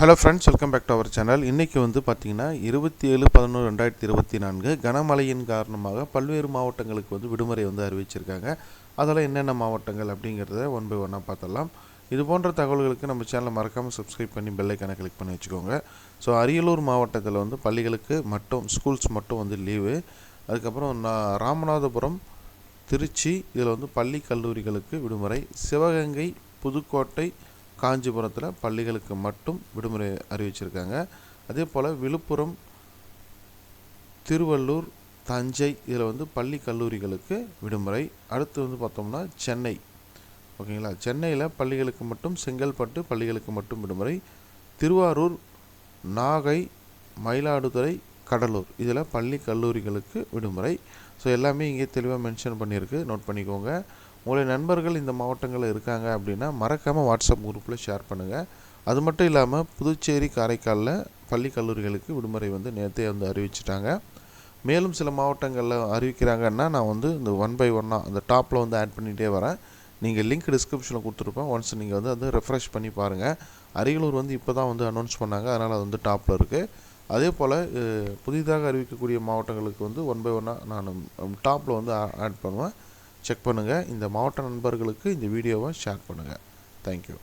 Hello friends welcome back to our channel இன்றைக்கி வந்து பார்த்திங்கன்னா இருபத்தி ஏழு பதினொன்று ரெண்டாயிரத்தி இருபத்தி நான்கு கனமழையின் காரணமாக பல்வேறு மாவட்டங்களுக்கு வந்து விடுமுறை வந்து அறிவிச்சிருக்காங்க. அதெல்லாம் என்னென்ன மாவட்டங்கள் அப்படிங்கிறத ஒன் பை ஒன்னாக பார்த்தலாம் இது போன்ற தகவல்களுக்கு நம்ம சேனலை மறக்காமல் சப்ஸ்கிரைப் பண்ணி பெல்லைக்கான கிளிக் பண்ணி வச்சுக்கோங்க. ஸோ அரியலூர் மாவட்டத்தில் வந்து பள்ளிகளுக்கு மட்டும் ஸ்கூல்ஸ் மட்டும் வந்து லீவு அதுக்கப்புறம் நான் ராமநாதபுரம் திருச்சி இதில் வந்து பள்ளி கல்லூரிகளுக்கு விடுமுறை. சிவகங்கை புதுக்கோட்டை காஞ்சிபுரத்தில் பள்ளிகளுக்கு மட்டும் விடுமுறை அறிவிச்சிருக்காங்க. அதே போல் விழுப்புரம் திருவள்ளூர் தஞ்சை இதில் வந்து பள்ளி கல்லூரிகளுக்கு விடுமுறை. அடுத்து வந்து பார்த்தோம்னா சென்னை. ஓகேங்களா? சென்னையில் பள்ளிகளுக்கு மட்டும் செங்கல்பட்டு பள்ளிகளுக்கு மட்டும் விடுமுறை. திருவாரூர் நாகை மயிலாடுதுறை கடலூர் இதில் பள்ளி கல்லூரிகளுக்கு விடுமுறை. ஸோ எல்லாமே இங்கே தெளிவாக மென்ஷன் பண்ணியிருக்கு. நோட் பண்ணிக்கோங்க. உங்களுடைய நண்பர்கள் இந்த மாவட்டங்களில் இருக்காங்க அப்படின்னா மறக்காமல் வாட்ஸ்அப் குரூப்பில் ஷேர் பண்ணுங்கள் அது மட்டும் இல்லாமல் புதுச்சேரி காரைக்காலில் பள்ளி கல்லூரிகளுக்கு விடுமுறை வந்து நேற்றே வந்து அறிவிச்சிட்டாங்க. மேலும் சில மாவட்டங்களில் அறிவிக்கிறாங்கன்னா நான் வந்து இந்த ஒன் பை ஒன்னாக அந்த டாப்பில் வந்து ஆட் பண்ணிகிட்டே வரேன். நீங்கள் லிங்க் டிஸ்கிரிப்ஷனில் கொடுத்துருப்பேன். ஒன்ஸ் நீங்கள் வந்து அதை ரெஃப்ரெஷ் பண்ணி பாருங்கள் அரியலூர் வந்து இப்போ தான் வந்து அனௌன்ஸ் பண்ணாங்க. அதனால் அது வந்து டாப்பில் இருக்குது அதே போல் புதிதாக அறிவிக்கக்கூடிய மாவட்டங்களுக்கு வந்து ஒன் பை ஒன்னாக நான் டாப்பில் வந்து ஆட் பண்ணுவேன். செக் பண்ணுங்கள் இந்த மாவட்ட நண்பர்களுக்கு இந்த வீடியோவை ஷேர் பண்ணுங்கள் தேங்க்யூ